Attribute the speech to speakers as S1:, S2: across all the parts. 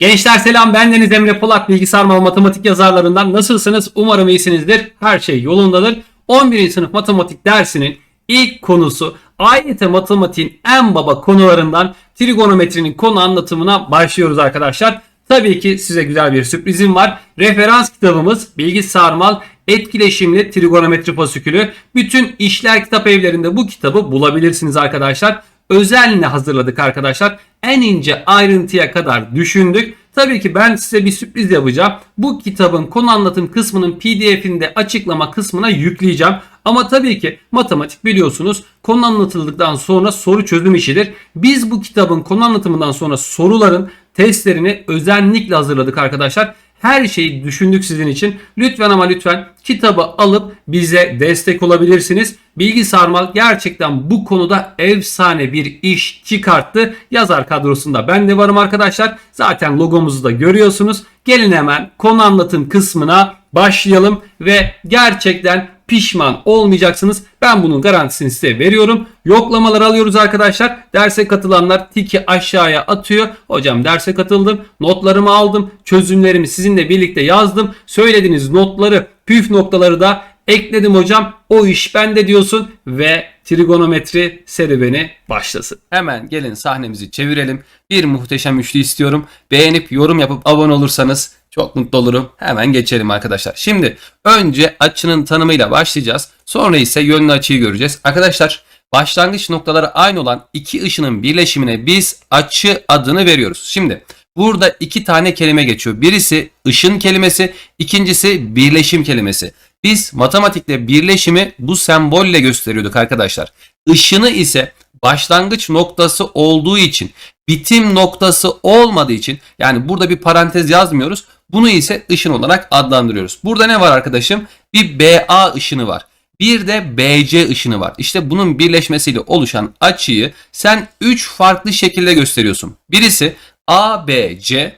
S1: Gençler selam ben Deniz Emre Polat bilgisayar ve matematik yazarlarından nasılsınız? Umarım iyisinizdir. Her şey yolundadır. 11. sınıf matematik dersinin ilk konusu AYT matematiğin en baba konularından trigonometrinin konu anlatımına başlıyoruz arkadaşlar. Tabii ki size güzel bir sürprizim var. Referans kitabımız Bilgi Sarmal Etkileşimli Trigonometri Fasikülü. Bütün işler kitap evlerinde bu kitabı bulabilirsiniz arkadaşlar özenle hazırladık arkadaşlar. En ince ayrıntıya kadar düşündük. Tabii ki ben size bir sürpriz yapacağım. Bu kitabın konu anlatım kısmının pdf'ini de açıklama kısmına yükleyeceğim. Ama tabii ki matematik biliyorsunuz konu anlatıldıktan sonra soru çözüm işidir. Biz bu kitabın konu anlatımından sonra soruların testlerini özenlikle hazırladık arkadaşlar. Her şeyi düşündük sizin için. Lütfen ama lütfen kitabı alıp bize destek olabilirsiniz. Bilgi Sarmal gerçekten bu konuda efsane bir iş çıkarttı. Yazar kadrosunda ben de varım arkadaşlar. Zaten logomuzu da görüyorsunuz. Gelin hemen konu anlatım kısmına başlayalım ve gerçekten pişman olmayacaksınız. Ben bunun garantisini size veriyorum. Yoklamalar alıyoruz arkadaşlar. Derse katılanlar tiki aşağıya atıyor. Hocam derse katıldım. Notlarımı aldım. Çözümlerimi sizinle birlikte yazdım. Söylediğiniz notları, püf noktaları da ekledim hocam. O iş bende diyorsun ve trigonometri serüveni başlasın. Hemen gelin sahnemizi çevirelim. Bir muhteşem üçlü istiyorum. Beğenip yorum yapıp abone olursanız çok mutlu olurum. Hemen geçelim arkadaşlar. Şimdi önce açının tanımıyla başlayacağız. Sonra ise yönlü açıyı göreceğiz. Arkadaşlar başlangıç noktaları aynı olan iki ışının birleşimine biz açı adını veriyoruz. Şimdi burada iki tane kelime geçiyor. Birisi ışın kelimesi, ikincisi birleşim kelimesi. Biz matematikte birleşimi bu sembolle gösteriyorduk arkadaşlar. Işını ise başlangıç noktası olduğu için bitim noktası olmadığı için yani burada bir parantez yazmıyoruz. Bunu ise ışın olarak adlandırıyoruz. Burada ne var arkadaşım? Bir BA ışını var. Bir de BC ışını var. İşte bunun birleşmesiyle oluşan açıyı sen 3 farklı şekilde gösteriyorsun. Birisi ABC,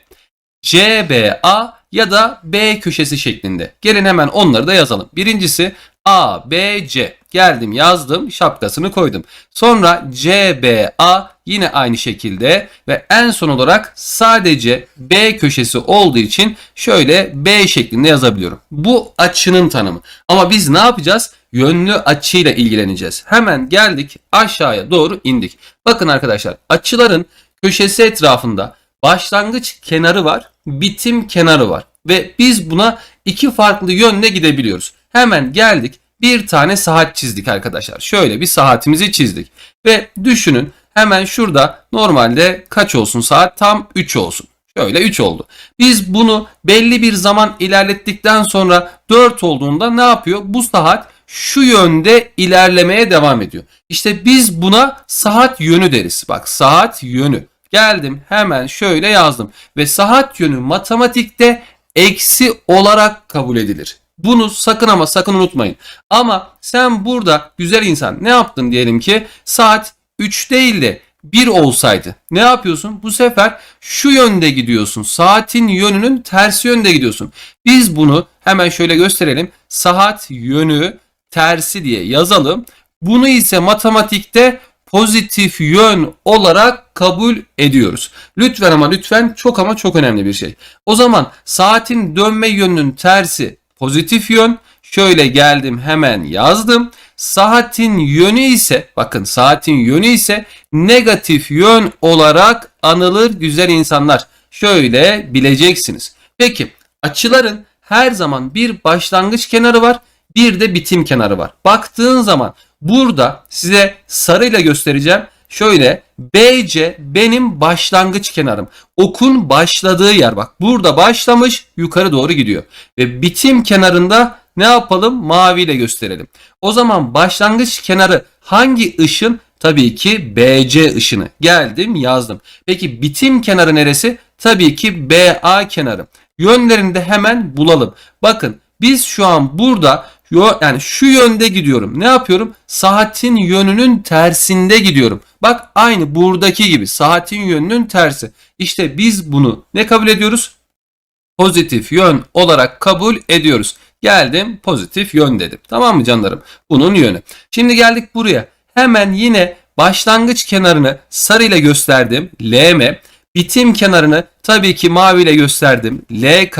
S1: CBA ya da B köşesi şeklinde. Gelin hemen onları da yazalım. Birincisi ABC. Geldim yazdım şapkasını koydum. Sonra CBA yine aynı şekilde ve en son olarak sadece B köşesi olduğu için şöyle B şeklinde yazabiliyorum. Bu açının tanımı. Ama biz ne yapacağız? Yönlü açıyla ilgileneceğiz. Hemen geldik aşağıya doğru indik. Bakın arkadaşlar açıların köşesi etrafında başlangıç kenarı var, bitim kenarı var ve biz buna iki farklı yönle gidebiliyoruz. Hemen geldik bir tane saat çizdik arkadaşlar. Şöyle bir saatimizi çizdik ve düşünün hemen şurada normalde kaç olsun saat tam 3 olsun. Şöyle 3 oldu. Biz bunu belli bir zaman ilerlettikten sonra 4 olduğunda ne yapıyor? Bu saat şu yönde ilerlemeye devam ediyor. İşte biz buna saat yönü deriz. Bak saat yönü. Geldim hemen şöyle yazdım. Ve saat yönü matematikte eksi olarak kabul edilir. Bunu sakın ama sakın unutmayın. Ama sen burada güzel insan ne yaptın diyelim ki saat 3 değil de 1 olsaydı. Ne yapıyorsun? Bu sefer şu yönde gidiyorsun. Saatin yönünün tersi yönde gidiyorsun. Biz bunu hemen şöyle gösterelim. Saat yönü tersi diye yazalım. Bunu ise matematikte pozitif yön olarak kabul ediyoruz. Lütfen ama lütfen çok ama çok önemli bir şey. O zaman saatin dönme yönünün tersi pozitif yön. Şöyle geldim hemen yazdım. Saatin yönü ise bakın saatin yönü ise negatif yön olarak anılır güzel insanlar. Şöyle bileceksiniz. Peki açıların her zaman bir başlangıç kenarı var bir de bitim kenarı var. Baktığın zaman burada size sarıyla göstereceğim. Şöyle BC benim başlangıç kenarım. Okun başladığı yer bak. Burada başlamış yukarı doğru gidiyor. Ve bitim kenarında ne yapalım? Maviyle gösterelim. O zaman başlangıç kenarı hangi ışın? Tabii ki BC ışını. Geldim yazdım. Peki bitim kenarı neresi? Tabii ki BA kenarı. Yönlerini de hemen bulalım. Bakın biz şu an burada yani şu yönde gidiyorum. Ne yapıyorum? Saatin yönünün tersinde gidiyorum. Bak aynı buradaki gibi saatin yönünün tersi. İşte biz bunu ne kabul ediyoruz? Pozitif yön olarak kabul ediyoruz. Geldim pozitif yön dedim. Tamam mı canlarım? Bunun yönü. Şimdi geldik buraya. Hemen yine başlangıç kenarını sarıyla gösterdim. LM.
S2: Bitim kenarını tabii ki maviyle gösterdim. LK.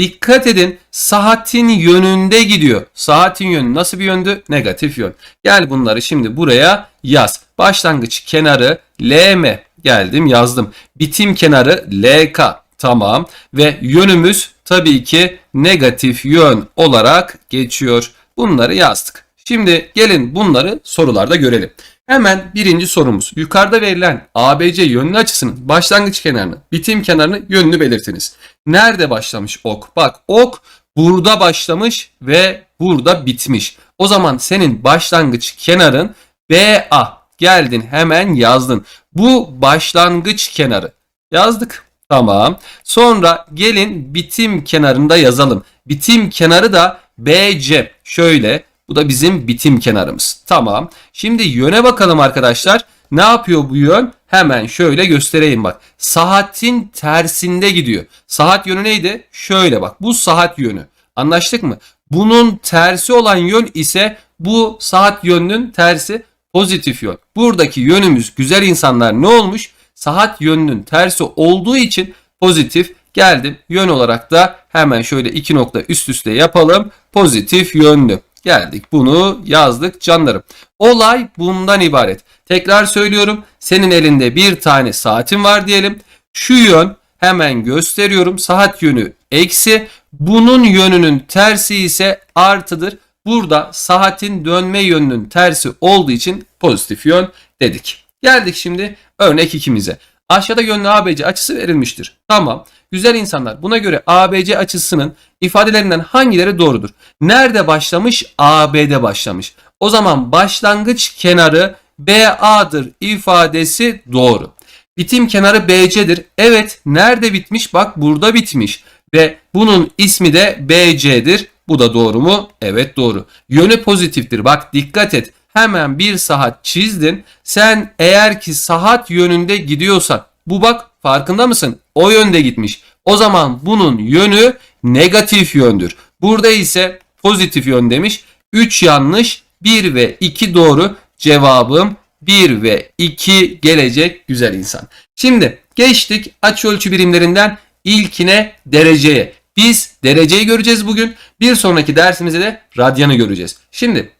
S2: Dikkat edin saatin yönünde gidiyor. Saatin yönü nasıl bir yöndü? Negatif yön. Gel bunları şimdi buraya yaz. Başlangıç kenarı LM. Geldim yazdım. Bitim kenarı LK. Tamam. Ve yönümüz tabii ki negatif yön olarak geçiyor. Bunları yazdık. Şimdi gelin bunları sorularda görelim. Hemen birinci sorumuz. Yukarıda verilen ABC yönlü açısının başlangıç kenarını, bitim kenarını yönünü belirtiniz. Nerede başlamış ok? Bak ok burada başlamış ve burada bitmiş. O zaman senin başlangıç kenarın BA. Geldin hemen yazdın. Bu başlangıç kenarı. Yazdık. Tamam. Sonra gelin bitim kenarında yazalım. Bitim kenarı da BC. Şöyle bu da bizim bitim kenarımız. Tamam. Şimdi yöne bakalım arkadaşlar. Ne yapıyor bu yön? Hemen şöyle göstereyim bak. Saatin tersinde gidiyor. Saat yönü neydi? Şöyle bak. Bu saat yönü. Anlaştık mı? Bunun tersi olan yön ise bu saat yönünün tersi pozitif yön. Buradaki yönümüz güzel insanlar ne olmuş? Saat yönünün tersi olduğu için pozitif geldim. Yön olarak da hemen şöyle iki nokta üst üste yapalım. Pozitif yönlü. Geldik bunu yazdık canlarım. Olay bundan ibaret. Tekrar söylüyorum. Senin elinde bir tane saatin var diyelim. Şu yön hemen gösteriyorum. Saat yönü eksi. Bunun yönünün tersi ise artıdır. Burada saatin dönme yönünün tersi olduğu için pozitif yön dedik. Geldik şimdi örnek ikimize. Aşağıda yönlü ABC açısı verilmiştir. Tamam. Güzel insanlar. Buna göre ABC açısının ifadelerinden hangileri doğrudur? Nerede başlamış? AB'de başlamış. O zaman başlangıç kenarı BA'dır ifadesi doğru. Bitim kenarı BC'dir. Evet, nerede bitmiş? Bak burada bitmiş. Ve bunun ismi de BC'dir. Bu da doğru mu? Evet doğru. Yönü pozitiftir. Bak dikkat et. Hemen bir saat çizdin. Sen eğer ki saat yönünde gidiyorsan bu bak farkında mısın? O yönde gitmiş. O zaman bunun yönü negatif yöndür. Burada ise pozitif yön demiş. 3 yanlış, 1 ve 2 doğru. Cevabım 1 ve 2 gelecek güzel insan. Şimdi geçtik açı ölçü birimlerinden ilkine dereceye. Biz dereceyi göreceğiz bugün. Bir sonraki dersimizde de radyanı göreceğiz. Şimdi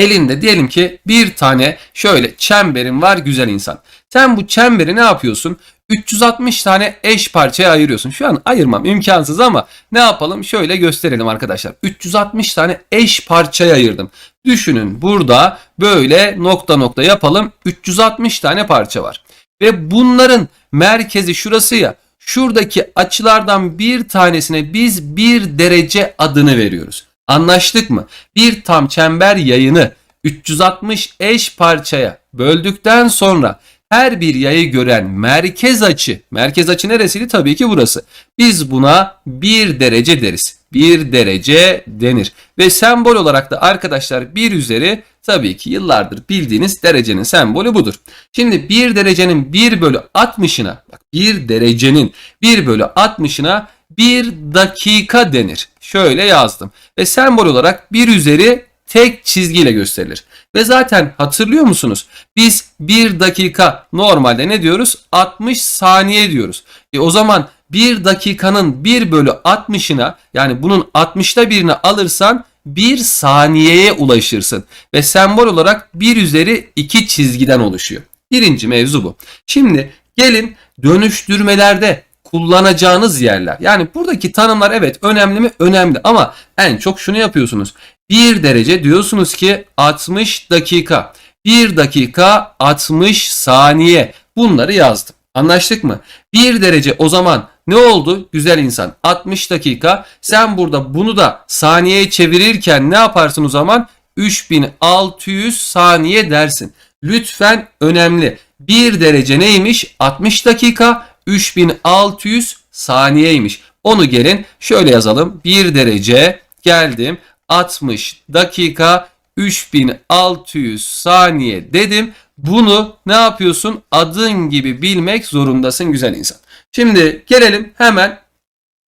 S2: elinde diyelim ki bir tane şöyle çemberin var güzel insan. Sen bu çemberi ne yapıyorsun? 360 tane eş parçaya ayırıyorsun. Şu an ayırmam imkansız ama ne yapalım? Şöyle gösterelim arkadaşlar. 360 tane eş parçaya ayırdım. Düşünün burada böyle nokta nokta yapalım. 360 tane parça var. Ve bunların merkezi şurası ya. Şuradaki açılardan bir tanesine biz bir derece adını veriyoruz. Anlaştık mı? Bir tam çember yayını 360 eş parçaya böldükten sonra her bir yayı gören merkez açı, merkez açı neresiydi? Tabii ki burası. Biz buna bir derece deriz. Bir derece denir. Ve sembol olarak da arkadaşlar bir üzeri tabii ki yıllardır bildiğiniz derecenin sembolü budur. Şimdi bir derecenin 1 bölü 60'ına, bak bir derecenin 1 bölü 60'ına bir dakika denir. Şöyle yazdım. Ve sembol olarak bir üzeri tek çizgiyle gösterilir. Ve zaten hatırlıyor musunuz? Biz bir dakika normalde ne diyoruz? 60 saniye diyoruz. E o zaman bir dakikanın 1 bölü 60'ına yani bunun 60'ta birini alırsan 1 saniyeye ulaşırsın. Ve sembol olarak 1 üzeri 2 çizgiden oluşuyor. Birinci mevzu bu. Şimdi gelin dönüştürmelerde kullanacağınız yerler. Yani buradaki tanımlar evet önemli mi? Önemli ama en çok şunu yapıyorsunuz. 1 derece diyorsunuz ki 60 dakika. 1 dakika 60 saniye. Bunları yazdım. Anlaştık mı? 1 derece o zaman ne oldu? Güzel insan 60 dakika. Sen burada bunu da saniyeye çevirirken ne yaparsın o zaman? 3600 saniye dersin. Lütfen önemli. 1 derece neymiş? 60 dakika 3600 saniyeymiş. Onu gelin şöyle yazalım. 1 derece geldim. 60 dakika 3600 saniye dedim. Bunu ne yapıyorsun? Adın gibi bilmek zorundasın güzel insan. Şimdi gelelim hemen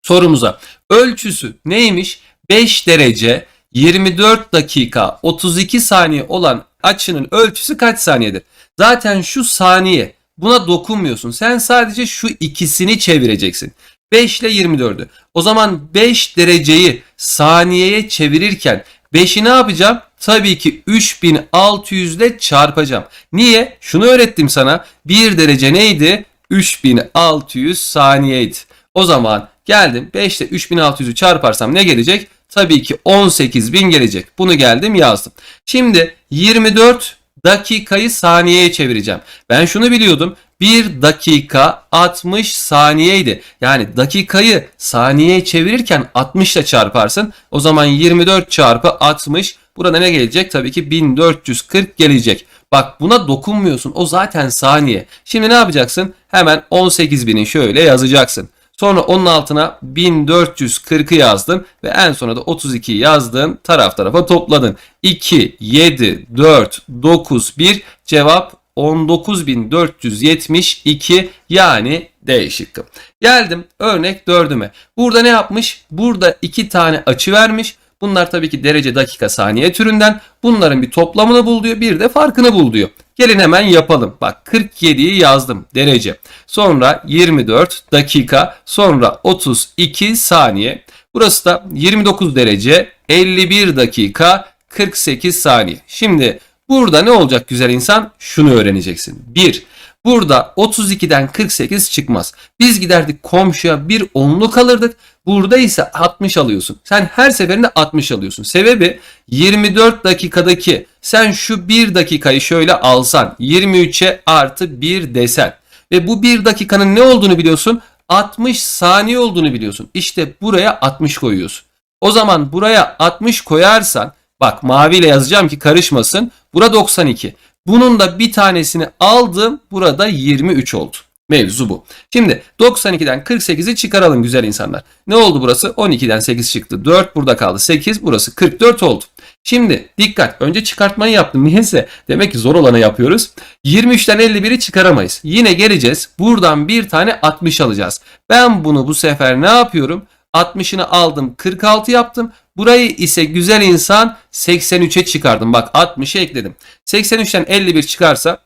S2: sorumuza. Ölçüsü neymiş? 5 derece 24 dakika 32 saniye olan açının ölçüsü kaç saniyedir? Zaten şu saniye buna dokunmuyorsun. Sen sadece şu ikisini çevireceksin. 5 ile 24'ü. O zaman 5 dereceyi saniyeye çevirirken 5'i ne yapacağım? Tabii ki 3600 ile çarpacağım. Niye? Şunu öğrettim sana. 1 derece neydi? 3600 saniyeydi. O zaman geldim 5 ile 3600'ü çarparsam ne gelecek? Tabii ki 18000 gelecek. Bunu geldim yazdım. Şimdi 24 dakikayı saniyeye çevireceğim. Ben şunu biliyordum. 1 dakika 60 saniyeydi. Yani dakikayı saniyeye çevirirken 60 ile çarparsın. O zaman 24 çarpı 60 burada ne gelecek? Tabii ki 1440 gelecek. Bak buna dokunmuyorsun. O zaten saniye. Şimdi ne yapacaksın? Hemen 18.000'i şöyle yazacaksın. Sonra onun altına 1440'ı yazdın ve en sona da 32'yi yazdın. Taraf tarafa topladın. 2, 7, 4, 9, 1 cevap 19.472 yani D şıkkı. Geldim örnek 4'üme. Burada ne yapmış? Burada iki tane açı vermiş. Bunlar tabii ki derece dakika saniye türünden. Bunların bir toplamını bul diyor. Bir de farkını bul diyor. Gelin hemen yapalım. Bak 47'yi yazdım derece. Sonra 24 dakika. Sonra 32 saniye. Burası da 29 derece 51 dakika 48 saniye. Şimdi burada ne olacak güzel insan? Şunu öğreneceksin. 1. Burada 32'den 48 çıkmaz. Biz giderdik komşuya bir onluk alırdık. Burada ise 60 alıyorsun. Sen her seferinde 60 alıyorsun. Sebebi 24 dakikadaki sen şu 1 dakikayı şöyle alsan 23'e artı 1 desen ve bu 1 dakikanın ne olduğunu biliyorsun? 60 saniye olduğunu biliyorsun. İşte buraya 60 koyuyorsun. O zaman buraya 60 koyarsan bak maviyle yazacağım ki karışmasın. Bura 92. Bunun da bir tanesini aldım. Burada 23 oldu. Mevzu bu. Şimdi 92'den 48'i çıkaralım güzel insanlar. Ne oldu burası? 12'den 8 çıktı. 4 burada kaldı. 8 burası 44 oldu. Şimdi dikkat. Önce çıkartmayı yaptım. Niyeyse? Demek ki zor olanı yapıyoruz. 23'ten 51'i çıkaramayız. Yine geleceğiz. Buradan bir tane 60 alacağız. Ben bunu bu sefer ne yapıyorum? 60'ını aldım 46 yaptım. Burayı ise güzel insan 83'e çıkardım. Bak 60'ı ekledim. 83'ten 51 çıkarsa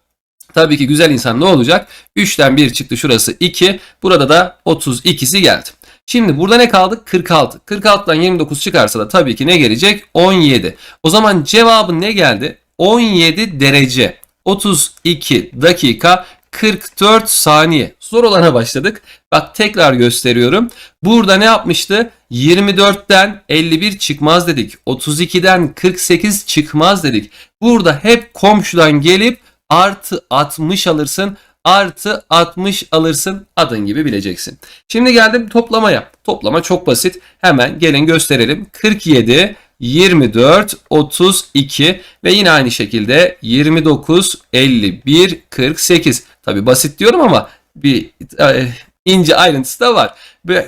S2: tabii ki güzel insan ne olacak? 3'ten 1 çıktı şurası 2. Burada da 32'si geldi. Şimdi burada ne kaldı? 46. 46'dan 29 çıkarsa da tabii ki ne gelecek? 17. O zaman cevabı ne geldi? 17 derece. 32 dakika 44 saniye. Zor olana başladık. Bak tekrar gösteriyorum. Burada ne yapmıştı? 24'ten 51 çıkmaz dedik. 32'den 48 çıkmaz dedik. Burada hep komşudan gelip artı 60 alırsın. Artı 60 alırsın. Adın gibi bileceksin. Şimdi geldim toplamaya. Toplama çok basit. Hemen gelin gösterelim. 47, 24, 32 ve yine aynı şekilde 29, 51, 48. Tabi basit diyorum ama bir e, ince ayrıntısı da var.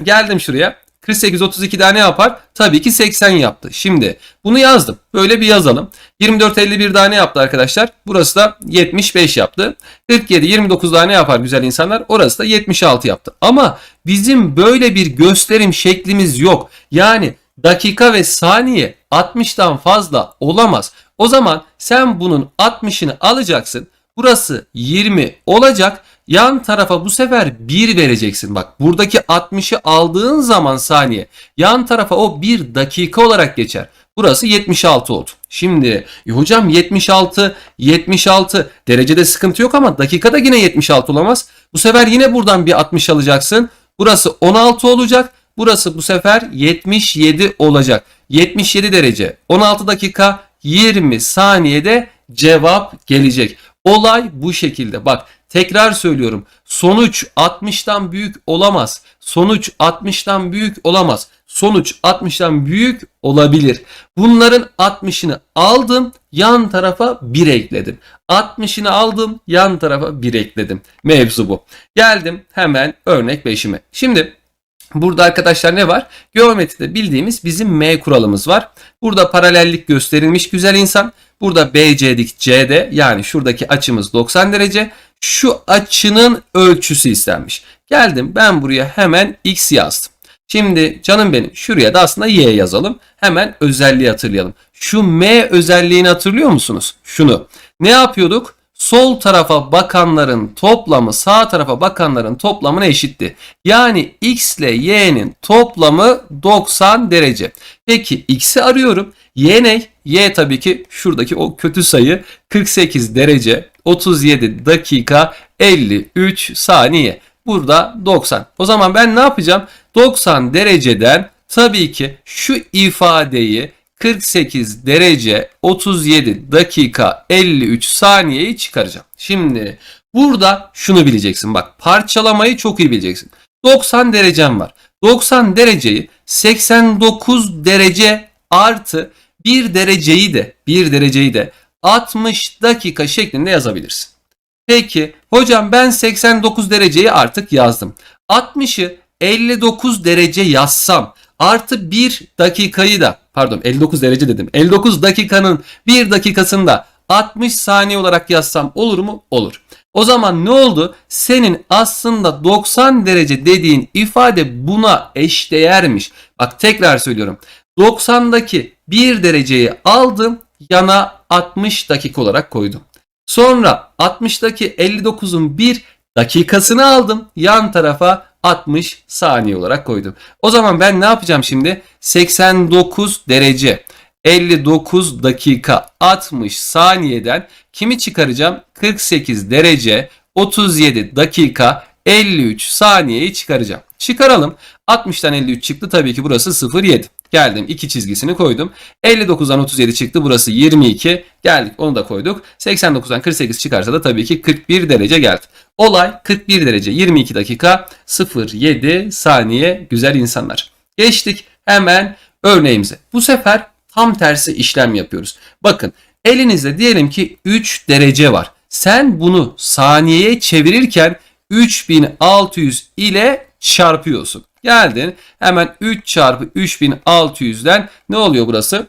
S2: Geldim şuraya. 48 32 daha ne yapar? Tabii ki 80 yaptı. Şimdi bunu yazdım. Böyle bir yazalım. 24 51 daha ne yaptı arkadaşlar? Burası da 75 yaptı. 47 29 daha ne yapar güzel insanlar? Orası da 76 yaptı. Ama bizim böyle bir gösterim şeklimiz yok. Yani dakika ve saniye 60'tan fazla olamaz. O zaman sen bunun 60'ını alacaksın. Burası 20 olacak. Yan tarafa bu sefer 1 vereceksin. Bak buradaki 60'ı aldığın zaman saniye yan tarafa o 1 dakika olarak geçer. Burası 76 oldu. Şimdi e hocam 76 76 derecede sıkıntı yok ama dakikada yine 76 olamaz. Bu sefer yine buradan bir 60 alacaksın. Burası 16 olacak. Burası bu sefer 77 olacak. 77 derece 16 dakika 20 saniyede cevap gelecek. Olay bu şekilde. Bak tekrar söylüyorum. Sonuç 60'tan büyük olamaz. Sonuç 60'tan büyük olamaz. Sonuç 60'tan büyük olabilir. Bunların 60'ını aldım, yan tarafa 1 ekledim. 60'ını aldım, yan tarafa 1 ekledim. Mevzu bu. Geldim hemen örnek 5'ime. Şimdi Burada arkadaşlar ne var? Geometride bildiğimiz bizim M kuralımız var. Burada paralellik gösterilmiş güzel insan. Burada BC dik CD yani şuradaki açımız 90 derece. Şu açının ölçüsü istenmiş. Geldim ben buraya hemen X yazdım. Şimdi canım benim şuraya da aslında Y yazalım. Hemen özelliği hatırlayalım. Şu M özelliğini hatırlıyor musunuz? Şunu. Ne yapıyorduk? Sol tarafa bakanların toplamı sağ tarafa bakanların toplamına eşitti. Yani x ile y'nin toplamı 90 derece. Peki x'i arıyorum. Y ne? Y tabii ki şuradaki o kötü sayı 48 derece 37 dakika 53 saniye. Burada 90. O zaman ben ne yapacağım? 90 dereceden tabii ki şu ifadeyi 48 derece 37 dakika 53 saniyeyi çıkaracağım. Şimdi burada şunu bileceksin. Bak parçalamayı çok iyi bileceksin. 90 derecem var. 90 dereceyi 89 derece artı 1 dereceyi de 1 dereceyi de 60 dakika şeklinde yazabilirsin. Peki hocam ben 89 dereceyi artık yazdım. 60'ı 59 derece yazsam artı 1 dakikayı da pardon 59 derece dedim. 59 dakikanın 1 dakikasında 60 saniye olarak yazsam olur mu? Olur. O zaman ne oldu? Senin aslında 90 derece dediğin ifade buna eşdeğermiş. Bak tekrar söylüyorum. 90'daki 1 dereceyi aldım yana 60 dakika olarak koydum. Sonra 60'daki 59'un 1 dakikasını aldım. Yan tarafa 60 saniye olarak koydum. O zaman ben ne yapacağım şimdi? 89 derece 59 dakika 60 saniyeden kimi çıkaracağım? 48 derece 37 dakika 53 saniyeyi çıkaracağım. Çıkaralım. 60'tan 53 çıktı. Tabii ki burası 0,7. Geldim 2 çizgisini koydum. 59'dan 37 çıktı. Burası 22. Geldik onu da koyduk. 89'dan 48 çıkarsa da tabii ki 41 derece geldi. Olay 41 derece 22 dakika 07 saniye güzel insanlar. Geçtik hemen örneğimize. Bu sefer tam tersi işlem yapıyoruz. Bakın elinizde diyelim ki 3 derece var. Sen bunu saniyeye çevirirken 3600 ile çarpıyorsun. Geldin hemen 3 çarpı 3600'den ne oluyor burası?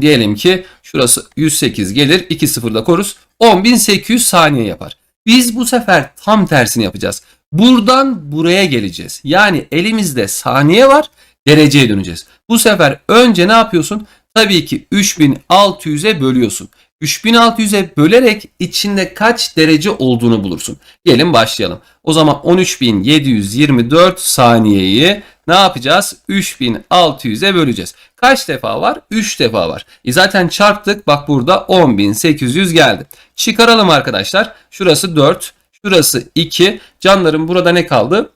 S2: Diyelim ki şurası 108 gelir 2 sıfırla koruz 10.800 saniye yapar. Biz bu sefer tam tersini yapacağız. Buradan buraya geleceğiz. Yani elimizde saniye var dereceye döneceğiz. Bu sefer önce ne yapıyorsun? Tabii ki 3600'e bölüyorsun. 3600'e bölerek içinde kaç derece olduğunu bulursun. Gelin başlayalım. O zaman 13724 saniyeyi ne yapacağız? 3600'e böleceğiz. Kaç defa var? 3 defa var. E zaten çarptık. Bak burada 10800 geldi. Çıkaralım arkadaşlar. Şurası 4. Şurası 2. Canlarım burada ne kaldı?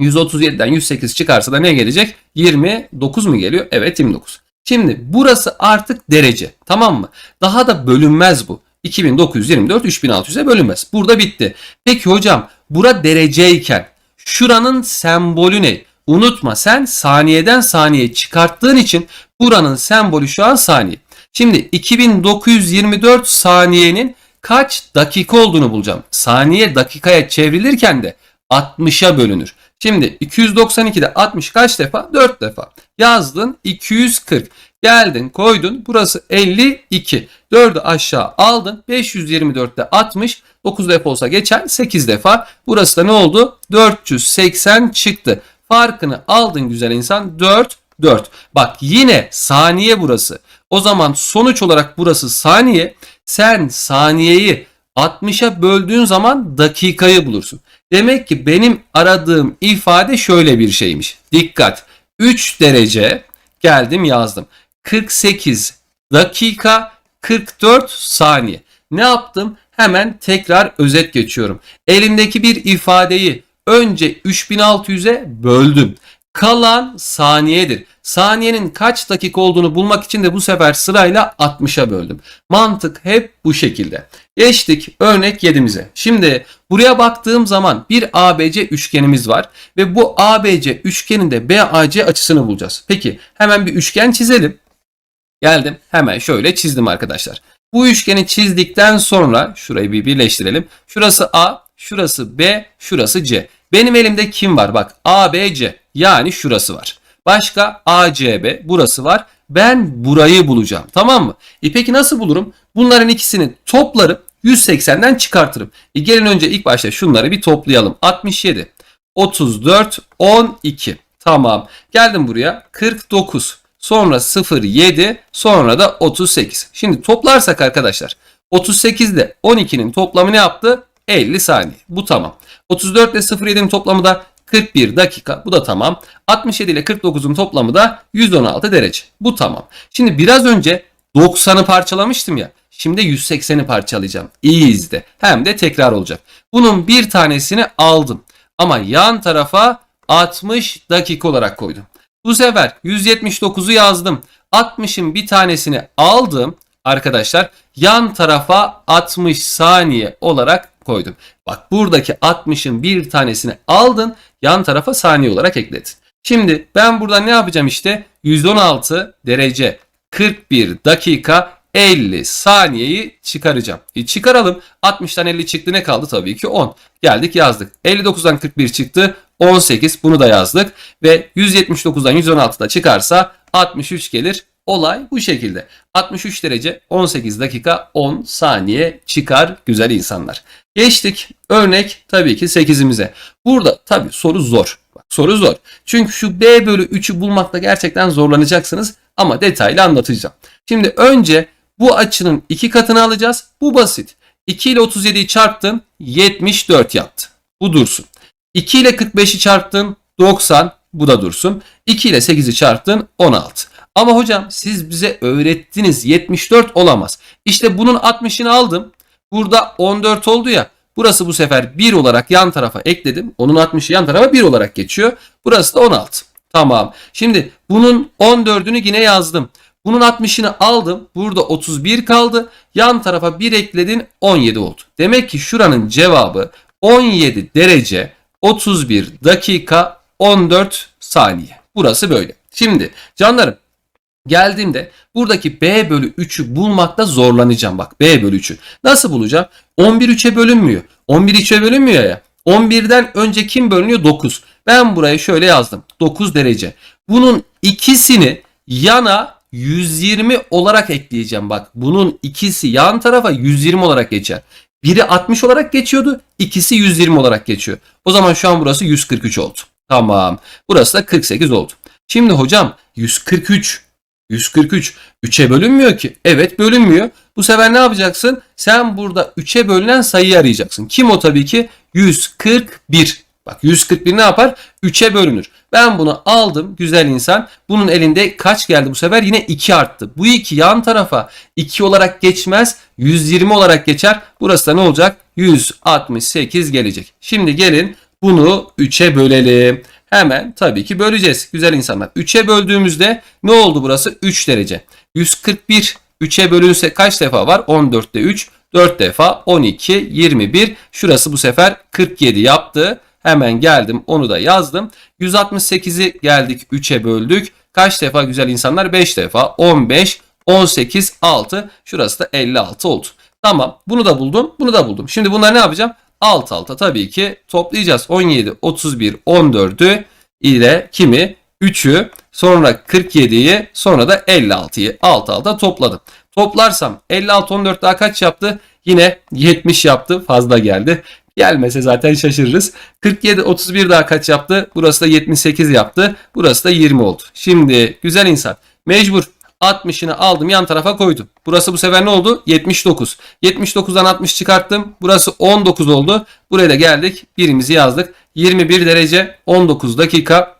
S2: 137'den 108 çıkarsa da ne gelecek? 29 mu geliyor? Evet 29. Şimdi burası artık derece. Tamam mı? Daha da bölünmez bu. 2924 3600'e bölünmez. Burada bitti. Peki hocam bura dereceyken şuranın sembolü ne? Unutma sen saniyeden saniye çıkarttığın için buranın sembolü şu an saniye. Şimdi 2924 saniyenin kaç dakika olduğunu bulacağım. Saniye dakikaya çevrilirken de 60'a bölünür. Şimdi 292'de 60 kaç defa? 4 defa. Yazdın 240. Geldin koydun. Burası 52. 4'ü aşağı aldın. 524'te 60. 9 defa olsa geçer. 8 defa. Burası da ne oldu? 480 çıktı. Farkını aldın güzel insan. 4 4. Bak yine saniye burası. O zaman sonuç olarak burası saniye. Sen saniyeyi 60'a böldüğün zaman dakikayı bulursun. Demek ki benim aradığım ifade şöyle bir şeymiş. Dikkat. 3 derece geldim yazdım. 48 dakika 44 saniye. Ne yaptım? Hemen tekrar özet geçiyorum. Elimdeki bir ifadeyi önce 3600'e böldüm. Kalan saniyedir. Saniyenin kaç dakika olduğunu bulmak için de bu sefer sırayla 60'a böldüm. Mantık hep bu şekilde. Geçtik örnek 7'mize. Şimdi buraya baktığım zaman bir ABC üçgenimiz var ve bu ABC üçgeninde BAC açısını bulacağız. Peki hemen bir üçgen çizelim. Geldim hemen şöyle çizdim arkadaşlar. Bu üçgeni çizdikten sonra şurayı bir birleştirelim. Şurası A, şurası B, şurası C. Benim elimde kim var? Bak ABC yani şurası var. Başka ACB burası var. Ben burayı bulacağım. Tamam mı? E peki nasıl bulurum? Bunların ikisini toplarım. 180'den çıkartırım. E gelin önce ilk başta şunları bir toplayalım. 67, 34, 12. Tamam. Geldim buraya. 49. Sonra 0, 7. Sonra da 38. Şimdi toplarsak arkadaşlar. 38 ile 12'nin toplamı ne yaptı? 50 saniye. Bu tamam. 34 ile 07'nin toplamı da 41 dakika. Bu da tamam. 67 ile 49'un toplamı da 116 derece. Bu tamam. Şimdi biraz önce 90'ı parçalamıştım ya. Şimdi 180'i parçalayacağım. İyi izle. Hem de tekrar olacak. Bunun bir tanesini aldım. Ama yan tarafa 60 dakika olarak koydum. Bu sefer 179'u yazdım. 60'ın bir tanesini aldım arkadaşlar. Yan tarafa 60 saniye olarak koydum. Bak buradaki 60'ın bir tanesini aldın. Yan tarafa saniye olarak ekledin. Şimdi ben burada ne yapacağım işte 116 derece 41 dakika 50 saniyeyi çıkaracağım. E çıkaralım. 60'tan 50 çıktı ne kaldı? Tabii ki 10. Geldik yazdık. 59'dan 41 çıktı. 18 bunu da yazdık. Ve 179'dan 116 da çıkarsa 63 gelir. Olay bu şekilde. 63 derece 18 dakika 10 saniye çıkar güzel insanlar. Geçtik örnek tabii ki 8'imize. Burada tabii soru zor. Bak, soru zor. Çünkü şu B bölü 3'ü bulmakta gerçekten zorlanacaksınız ama detaylı anlatacağım. Şimdi önce bu açının iki katını alacağız. Bu basit. 2 ile 37'yi çarptın 74 yaptı. Bu dursun. 2 ile 45'i çarptın 90 bu da dursun. 2 ile 8'i çarptın 16. Ama hocam siz bize öğrettiniz 74 olamaz. İşte bunun 60'ını aldım. Burada 14 oldu ya. Burası bu sefer 1 olarak yan tarafa ekledim. Onun 60'ı yan tarafa 1 olarak geçiyor. Burası da 16. Tamam. Şimdi bunun 14'ünü yine yazdım. Bunun 60'ını aldım. Burada 31 kaldı. Yan tarafa 1 ekledin 17 oldu. Demek ki şuranın cevabı 17 derece 31 dakika 14 saniye. Burası böyle. Şimdi canlarım geldiğimde buradaki B bölü 3'ü bulmakta zorlanacağım. Bak B bölü 3'ü. Nasıl bulacağım? 11 3'e bölünmüyor. 11 3'e bölünmüyor ya. 11'den önce kim bölünüyor? 9. Ben buraya şöyle yazdım. 9 derece. Bunun ikisini yana 120 olarak ekleyeceğim. Bak bunun ikisi yan tarafa 120 olarak geçer. Biri 60 olarak geçiyordu. ikisi 120 olarak geçiyor. O zaman şu an burası 143 oldu. Tamam. Burası da 48 oldu. Şimdi hocam 143 143 3'e bölünmüyor ki. Evet bölünmüyor. Bu sefer ne yapacaksın? Sen burada 3'e bölünen sayıyı arayacaksın. Kim o tabii ki? 141. Bak 141 ne yapar? 3'e bölünür. Ben bunu aldım güzel insan. Bunun elinde kaç geldi bu sefer? Yine 2 arttı. Bu 2 yan tarafa 2 olarak geçmez. 120 olarak geçer. Burası da ne olacak? 168 gelecek. Şimdi gelin bunu 3'e bölelim. Hemen tabii ki böleceğiz güzel insanlar. 3'e böldüğümüzde ne oldu burası? 3 derece. 141 3'e bölünse kaç defa var? 14'te 3. 4 defa 12, 21. Şurası bu sefer 47 yaptı. Hemen geldim onu da yazdım. 168'i geldik 3'e böldük. Kaç defa güzel insanlar? 5 defa. 15, 18, 6. Şurası da 56 oldu. Tamam bunu da buldum bunu da buldum. Şimdi bunları ne yapacağım? Alt alta tabii ki toplayacağız. 17, 31, 14'ü ile kimi? 3'ü sonra 47'yi sonra da 56'yı alt alta topladım. Toplarsam 56 14 daha kaç yaptı? Yine 70 yaptı. Fazla geldi. Gelmese zaten şaşırırız. 47 31 daha kaç yaptı? Burası da 78 yaptı. Burası da 20 oldu. Şimdi güzel insan. Mecbur 60'ını aldım yan tarafa koydum. Burası bu sefer ne oldu? 79. 79'dan 60 çıkarttım. Burası 19 oldu. Buraya da geldik. Birimizi yazdık. 21 derece 19 dakika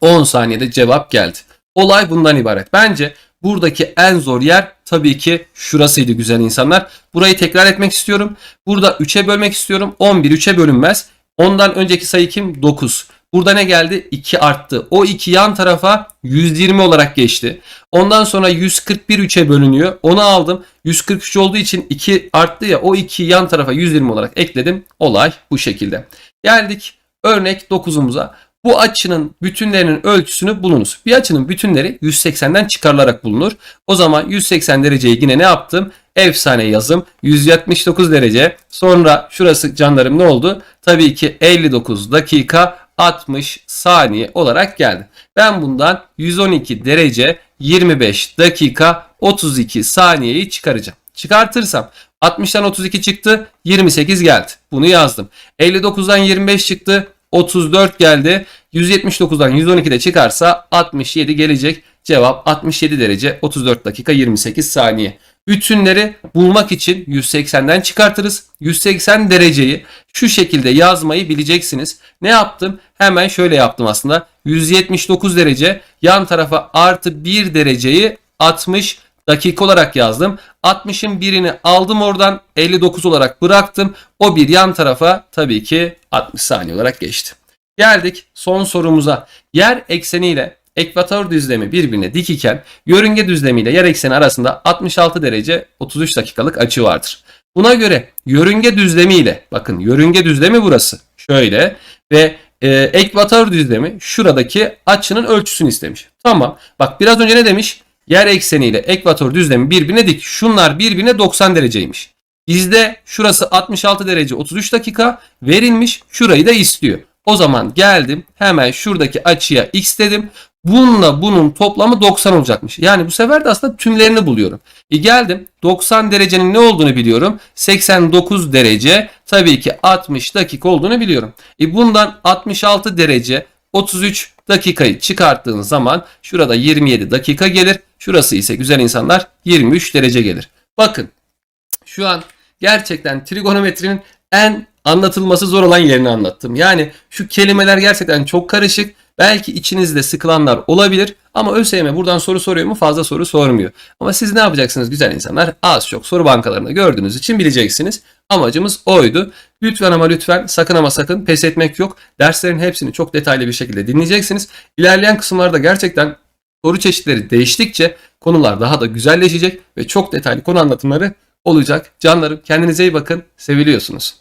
S2: 10 saniyede cevap geldi. Olay bundan ibaret. Bence buradaki en zor yer tabii ki şurasıydı güzel insanlar. Burayı tekrar etmek istiyorum. Burada 3'e bölmek istiyorum. 11 3'e bölünmez. Ondan önceki sayı kim? 9. Burada ne geldi? 2 arttı. O 2 yan tarafa 120 olarak geçti. Ondan sonra 141 3'e bölünüyor. Onu aldım. 143 olduğu için 2 arttı ya. O 2 yan tarafa 120 olarak ekledim. Olay bu şekilde. Geldik örnek 9'umuza. Bu açının bütünlerinin ölçüsünü bulunuz. Bir açının bütünleri 180'den çıkarılarak bulunur. O zaman 180 dereceyi yine ne yaptım? Efsane yazım. 179 derece. Sonra şurası canlarım ne oldu? Tabii ki 59 dakika 60 saniye olarak geldi. Ben bundan 112 derece 25 dakika 32 saniyeyi çıkaracağım. Çıkartırsam 60'tan 32 çıktı 28 geldi. Bunu yazdım. 59'dan 25 çıktı 34 geldi. 179'dan 112 de çıkarsa 67 gelecek. Cevap 67 derece 34 dakika 28 saniye. Bütünleri bulmak için 180'den çıkartırız. 180 dereceyi şu şekilde yazmayı bileceksiniz. Ne yaptım? Hemen şöyle yaptım aslında. 179 derece yan tarafa artı 1 dereceyi 60 dakika olarak yazdım. 60'ın birini aldım oradan 59 olarak bıraktım. O bir yan tarafa tabii ki 60 saniye olarak geçti. Geldik son sorumuza. Yer ekseniyle ekvator düzlemi birbirine dik iken yörünge düzlemiyle yer ekseni arasında 66 derece 33 dakikalık açı vardır. Buna göre yörünge düzlemi ile bakın yörünge düzlemi burası şöyle ve e, ekvator düzlemi şuradaki açının ölçüsünü istemiş. Tamam bak biraz önce ne demiş? Yer ekseni ile ekvator düzlemi birbirine dik. Şunlar birbirine 90 dereceymiş. Bizde şurası 66 derece 33 dakika verilmiş. Şurayı da istiyor. O zaman geldim hemen şuradaki açıya x dedim. Bununla bunun toplamı 90 olacakmış. Yani bu sefer de aslında tümlerini buluyorum. E geldim 90 derecenin ne olduğunu biliyorum. 89 derece tabii ki 60 dakika olduğunu biliyorum. E bundan 66 derece 33 dakikayı çıkarttığın zaman şurada 27 dakika gelir. Şurası ise güzel insanlar 23 derece gelir. Bakın şu an gerçekten trigonometrinin en anlatılması zor olan yerini anlattım. Yani şu kelimeler gerçekten çok karışık. Belki içinizde sıkılanlar olabilir ama ÖSYM buradan soru soruyor mu? Fazla soru sormuyor. Ama siz ne yapacaksınız güzel insanlar? Az çok soru bankalarında gördüğünüz için bileceksiniz. Amacımız oydu. Lütfen ama lütfen sakın ama sakın pes etmek yok. Derslerin hepsini çok detaylı bir şekilde dinleyeceksiniz. İlerleyen kısımlarda gerçekten soru çeşitleri değiştikçe konular daha da güzelleşecek ve çok detaylı konu anlatımları olacak. Canlarım kendinize iyi bakın. Seviliyorsunuz.